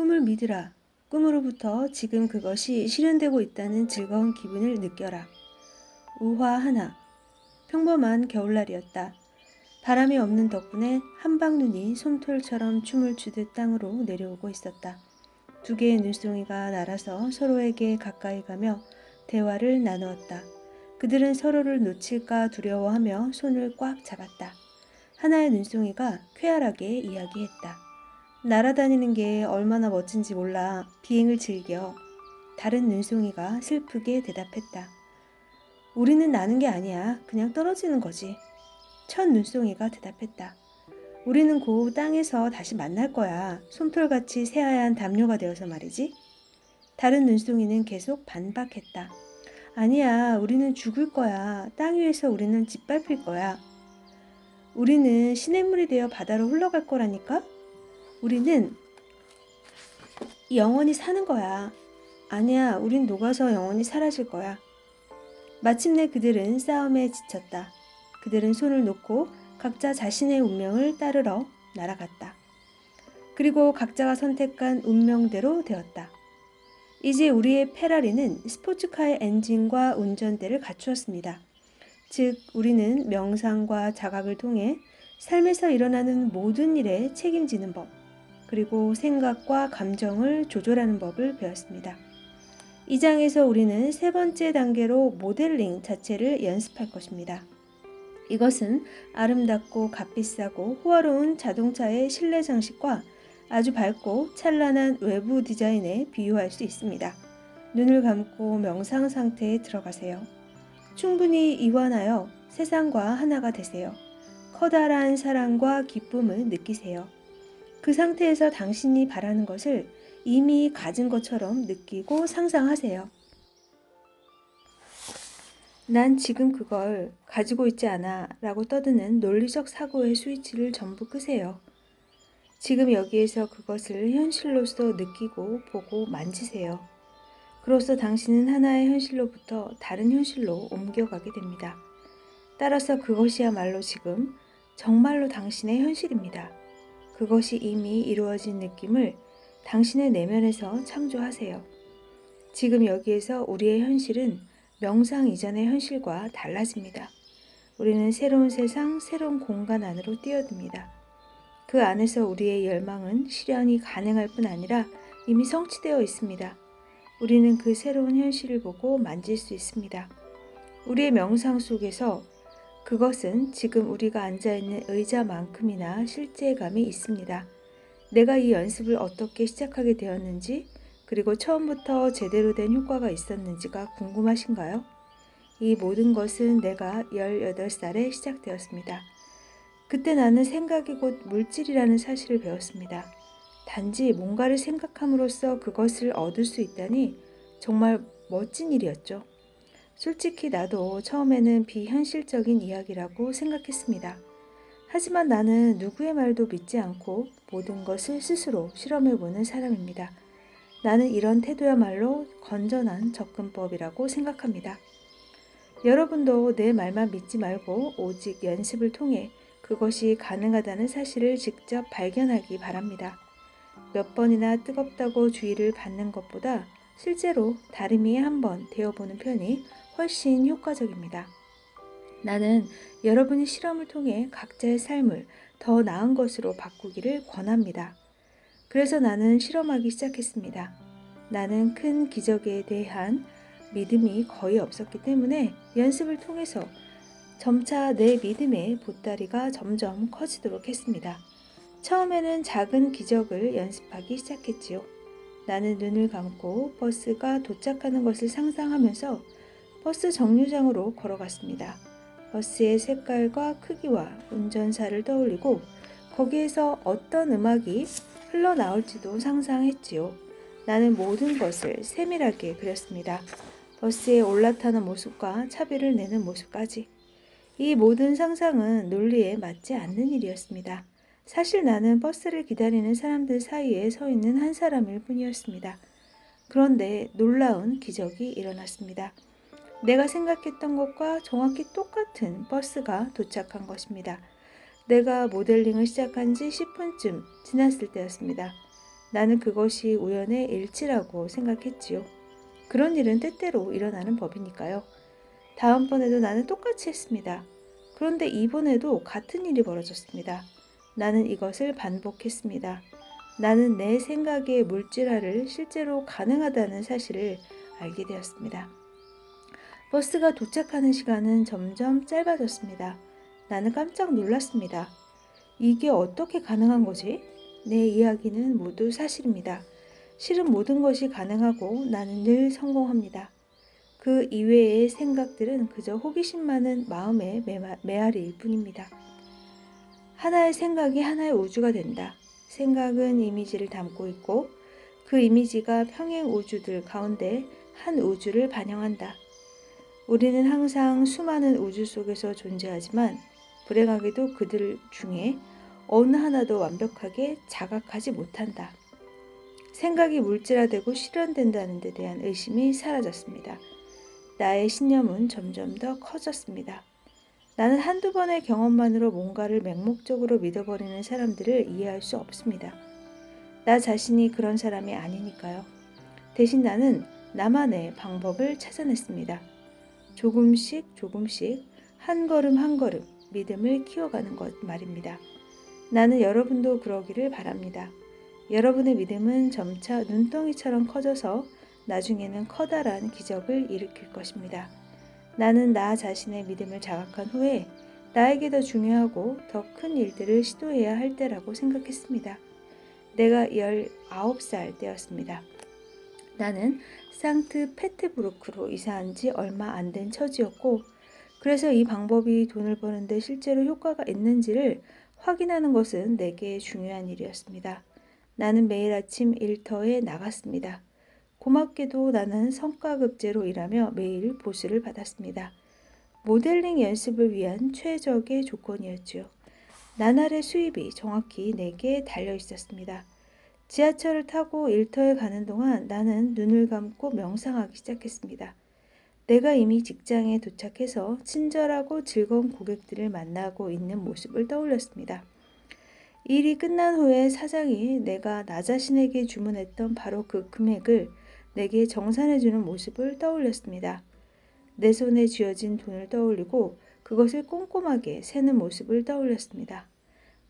꿈을 믿으라. 꿈으로부터 지금 그것이 실현되고 있다는 즐거운 기분을 느껴라. 우화 하나. 평범한 겨울날이었다. 바람이 없는 덕분에 한방눈이 솜털처럼 춤을 추듯 땅으로 내려오고 있었다. 두 개의 눈송이가 날아서 서로에게 가까이 가며 대화를 나누었다. 그들은 서로를 놓칠까 두려워하며 손을 꽉 잡았다. 하나의 눈송이가 쾌활하게 이야기했다. 날아다니는 게 얼마나 멋진지 몰라 비행을 즐겨. 다른 눈송이가 슬프게 대답했다. 우리는 나는 게 아니야. 그냥 떨어지는 거지. 첫 눈송이가 대답했다. 우리는 곧 땅에서 다시 만날 거야. 솜털같이 새하얀 담요가 되어서 말이지. 다른 눈송이는 계속 반박했다. 아니야, 우리는 죽을 거야. 땅 위에서 우리는 짓밟힐 거야. 우리는 시냇물이 되어 바다로 흘러갈 거라니까? 우리는 영원히 사는 거야. 아니야, 우린 녹아서 영원히 사라질 거야. 마침내 그들은 싸움에 지쳤다. 그들은 손을 놓고 각자 자신의 운명을 따르러 날아갔다. 그리고 각자가 선택한 운명대로 되었다. 이제 우리의 페라리는 스포츠카의 엔진과 운전대를 갖추었습니다. 즉, 우리는 명상과 자각을 통해 삶에서 일어나는 모든 일에 책임지는 법, 그리고 생각과 감정을 조절하는 법을 배웠습니다. 이 장에서 우리는 세 번째 단계로 모델링 자체를 연습할 것입니다. 이것은 아름답고 값비싸고 호화로운 자동차의 실내 장식과 아주 밝고 찬란한 외부 디자인에 비유할 수 있습니다. 눈을 감고 명상 상태에 들어가세요. 충분히 이완하여 세상과 하나가 되세요. 커다란 사랑과 기쁨을 느끼세요. 그 상태에서 당신이 바라는 것을 이미 가진 것처럼 느끼고 상상하세요. 난 지금 그걸 가지고 있지 않아 라고 떠드는 논리적 사고의 스위치를 전부 끄세요. 지금 여기에서 그것을 현실로서 느끼고 보고 만지세요. 그로써 당신은 하나의 현실로부터 다른 현실로 옮겨가게 됩니다. 따라서 그것이야말로 지금 정말로 당신의 현실입니다. 그것이 이미 이루어진 느낌을 당신의 내면에서 창조하세요. 지금 여기에서 우리의 현실은 명상 이전의 현실과 달라집니다. 우리는 새로운 세상, 새로운 공간 안으로 뛰어듭니다. 그 안에서 우리의 열망은 실현이 가능할 뿐 아니라 이미 성취되어 있습니다. 우리는 그 새로운 현실을 보고 만질 수 있습니다. 우리의 명상 속에서 그것은 지금 우리가 앉아있는 의자만큼이나 실제감이 있습니다. 내가 이 연습을 어떻게 시작하게 되었는지, 그리고 처음부터 제대로 된 효과가 있었는지가 궁금하신가요? 이 모든 것은 내가 18살에 시작되었습니다. 그때 나는 생각이 곧 물질이라는 사실을 배웠습니다. 단지 뭔가를 생각함으로써 그것을 얻을 수 있다니 정말 멋진 일이었죠. 솔직히 나도 처음에는 비현실적인 이야기라고 생각했습니다. 하지만 나는 누구의 말도 믿지 않고 모든 것을 스스로 실험해보는 사람입니다. 나는 이런 태도야말로 건전한 접근법이라고 생각합니다. 여러분도 내 말만 믿지 말고 오직 연습을 통해 그것이 가능하다는 사실을 직접 발견하기 바랍니다. 몇 번이나 뜨겁다고 주의를 받는 것보다 실제로 다리미에 한번 되어보는 편이 훨씬 효과적입니다. 나는 여러분이 실험을 통해 각자의 삶을 더 나은 것으로 바꾸기를 권합니다. 그래서 나는 실험하기 시작했습니다. 나는 큰 기적에 대한 믿음이 거의 없었기 때문에 연습을 통해서 점차 내 믿음의 보따리가 점점 커지도록 했습니다. 처음에는 작은 기적을 연습하기 시작했지요. 나는 눈을 감고 버스가 도착하는 것을 상상하면서 버스 정류장으로 걸어갔습니다. 버스의 색깔과 크기와 운전사를 떠올리고 거기에서 어떤 음악이 흘러나올지도 상상했지요. 나는 모든 것을 세밀하게 그렸습니다. 버스에 올라타는 모습과 차비를 내는 모습까지. 이 모든 상상은 논리에 맞지 않는 일이었습니다. 사실 나는 버스를 기다리는 사람들 사이에 서 있는 한 사람일 뿐이었습니다. 그런데 놀라운 기적이 일어났습니다. 내가 생각했던 것과 정확히 똑같은 버스가 도착한 것입니다. 내가 모델링을 시작한 지 10분쯤 지났을 때였습니다. 나는 그것이 우연의 일치라고 생각했지요. 그런 일은 때때로 일어나는 법이니까요. 다음번에도 나는 똑같이 했습니다. 그런데 이번에도 같은 일이 벌어졌습니다. 나는 이것을 반복했습니다. 나는 내 생각의 물질화를 실제로 가능하다는 사실을 알게 되었습니다. 버스가 도착하는 시간은 점점 짧아졌습니다. 나는 깜짝 놀랐습니다. 이게 어떻게 가능한 거지? 내 이야기는 모두 사실입니다. 실은 모든 것이 가능하고 나는 늘 성공합니다. 그 이외의 생각들은 그저 호기심 많은 마음의 메아리일 뿐입니다. 하나의 생각이 하나의 우주가 된다. 생각은 이미지를 담고 있고 그 이미지가 평행 우주들 가운데 한 우주를 반영한다. 우리는 항상 수많은 우주 속에서 존재하지만 불행하게도 그들 중에 어느 하나도 완벽하게 자각하지 못한다. 생각이 물질화되고 실현된다는 데 대한 의심이 사라졌습니다. 나의 신념은 점점 더 커졌습니다. 나는 한두 번의 경험만으로 뭔가를 맹목적으로 믿어버리는 사람들을 이해할 수 없습니다. 나 자신이 그런 사람이 아니니까요. 대신 나는 나만의 방법을 찾아냈습니다. 조금씩 조금씩 한 걸음 한 걸음 믿음을 키워가는 것 말입니다. 나는 여러분도 그러기를 바랍니다. 여러분의 믿음은 점차 눈덩이처럼 커져서 나중에는 커다란 기적을 일으킬 것입니다. 나는 나 자신의 믿음을 자각한 후에 나에게 더 중요하고 더 큰 일들을 시도해야 할 때라고 생각했습니다. 내가 19살 때였습니다. 나는 상트 페테부르크로 이사한 지 얼마 안 된 처지였고, 그래서 이 방법이 돈을 버는데 실제로 효과가 있는지를 확인하는 것은 내게 중요한 일이었습니다. 나는 매일 아침 일터에 나갔습니다. 고맙게도 나는 성과급제로 일하며 매일 보수를 받았습니다. 모델링 연습을 위한 최적의 조건이었지요. 나날의 수입이 정확히 내게 달려 있었습니다. 지하철을 타고 일터에 가는 동안 나는 눈을 감고 명상하기 시작했습니다. 내가 이미 직장에 도착해서 친절하고 즐거운 고객들을 만나고 있는 모습을 떠올렸습니다. 일이 끝난 후에 사장이 내가 나 자신에게 주문했던 바로 그 금액을 내게 정산해주는 모습을 떠올렸습니다. 내 손에 쥐어진 돈을 떠올리고 그것을 꼼꼼하게 세는 모습을 떠올렸습니다.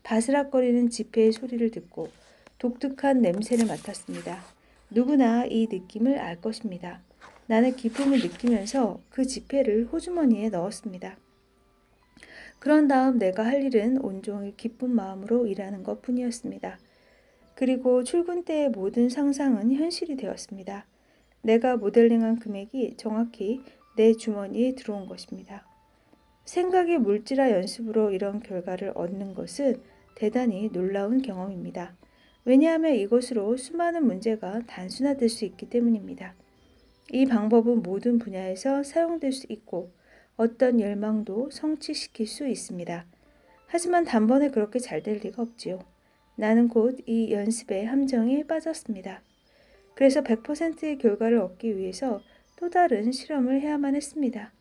바스락거리는 지폐의 소리를 듣고 독특한 냄새를 맡았습니다. 누구나 이 느낌을 알 것입니다. 나는 기쁨을 느끼면서 그 지폐를 호주머니에 넣었습니다. 그런 다음 내가 할 일은 온종일 기쁜 마음으로 일하는 것 뿐이었습니다. 그리고 출근 때의 모든 상상은 현실이 되었습니다. 내가 모델링한 금액이 정확히 내 주머니에 들어온 것입니다. 생각의 물질화 연습으로 이런 결과를 얻는 것은 대단히 놀라운 경험입니다. 왜냐하면 이것으로 수많은 문제가 단순화될 수 있기 때문입니다. 이 방법은 모든 분야에서 사용될 수 있고 어떤 열망도 성취시킬 수 있습니다. 하지만 단번에 그렇게 잘 될 리가 없지요. 나는 곧 이 연습의 함정에 빠졌습니다. 그래서 100%의 결과를 얻기 위해서 또 다른 실험을 해야만 했습니다.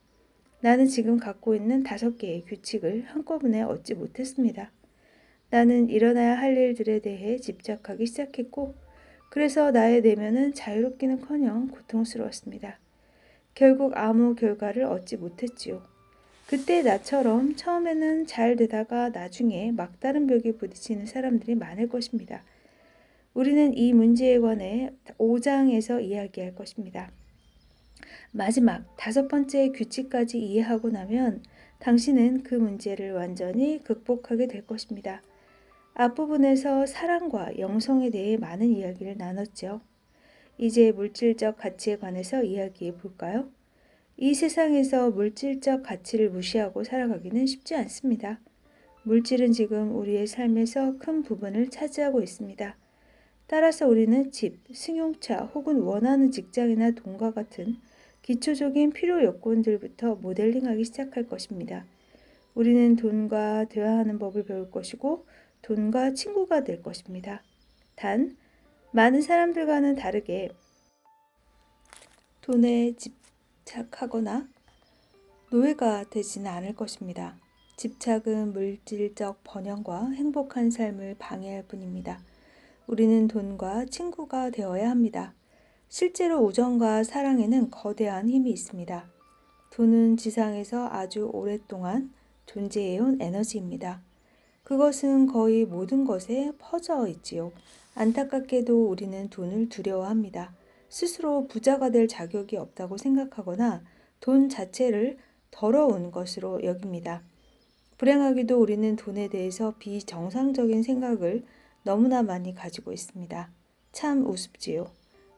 나는 지금 갖고 있는 다섯 개의 규칙을 한꺼번에 얻지 못했습니다. 나는 일어나야 할 일들에 대해 집착하기 시작했고, 그래서 나의 내면은 자유롭기는커녕 고통스러웠습니다. 결국 아무 결과를 얻지 못했지요. 그때 나처럼 처음에는 잘 되다가 나중에 막다른 벽에 부딪히는 사람들이 많을 것입니다. 우리는 이 문제에 관해 5장에서 이야기할 것입니다. 마지막 다섯 번째 규칙까지 이해하고 나면 당신은 그 문제를 완전히 극복하게 될 것입니다. 앞부분에서 사랑과 영성에 대해 많은 이야기를 나눴죠. 이제 물질적 가치에 관해서 이야기해 볼까요? 이 세상에서 물질적 가치를 무시하고 살아가기는 쉽지 않습니다. 물질은 지금 우리의 삶에서 큰 부분을 차지하고 있습니다. 따라서 우리는 집, 승용차 혹은 원하는 직장이나 돈과 같은 기초적인 필요 요건들부터 모델링하기 시작할 것입니다. 우리는 돈과 대화하는 법을 배울 것이고 돈과 친구가 될 것입니다. 단, 많은 사람들과는 다르게 돈에 집착하거나 노예가 되지는 않을 것입니다. 집착은 물질적 번영과 행복한 삶을 방해할 뿐입니다. 우리는 돈과 친구가 되어야 합니다. 실제로 우정과 사랑에는 거대한 힘이 있습니다. 돈은 지상에서 아주 오랫동안 존재해온 에너지입니다. 그것은 거의 모든 것에 퍼져 있지요. 안타깝게도 우리는 돈을 두려워합니다. 스스로 부자가 될 자격이 없다고 생각하거나 돈 자체를 더러운 것으로 여깁니다. 불행하게도 우리는 돈에 대해서 비정상적인 생각을 너무나 많이 가지고 있습니다. 참 우습지요.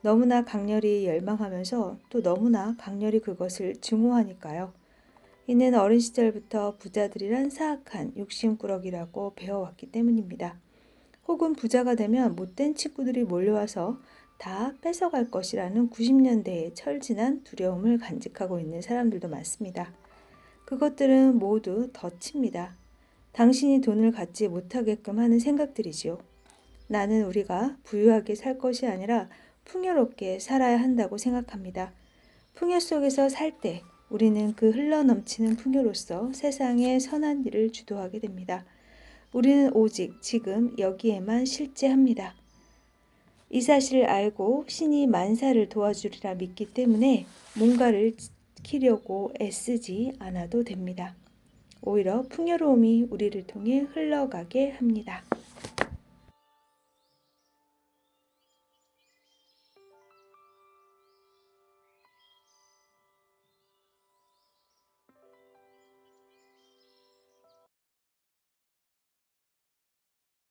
너무나 강렬히 열망하면서 또 너무나 강렬히 그것을 증오하니까요. 이는 어린 시절부터 부자들이란 사악한 욕심꾸러기라고 배워왔기 때문입니다. 혹은 부자가 되면 못된 친구들이 몰려와서 다 뺏어갈 것이라는 90년대의 철진한 두려움을 간직하고 있는 사람들도 많습니다. 그것들은 모두 덫입니다. 당신이 돈을 갖지 못하게끔 하는 생각들이지요. 나는 우리가 부유하게 살 것이 아니라 풍요롭게 살아야 한다고 생각합니다. 풍요 속에서 살 때 우리는 그 흘러넘치는 풍요로서 세상에 선한 일을 주도하게 됩니다. 우리는 오직 지금 여기에만 실제합니다. 이 사실을 알고 신이 만사를 도와주리라 믿기 때문에 뭔가를 지키려고 애쓰지 않아도 됩니다. 오히려 풍요로움이 우리를 통해 흘러가게 합니다.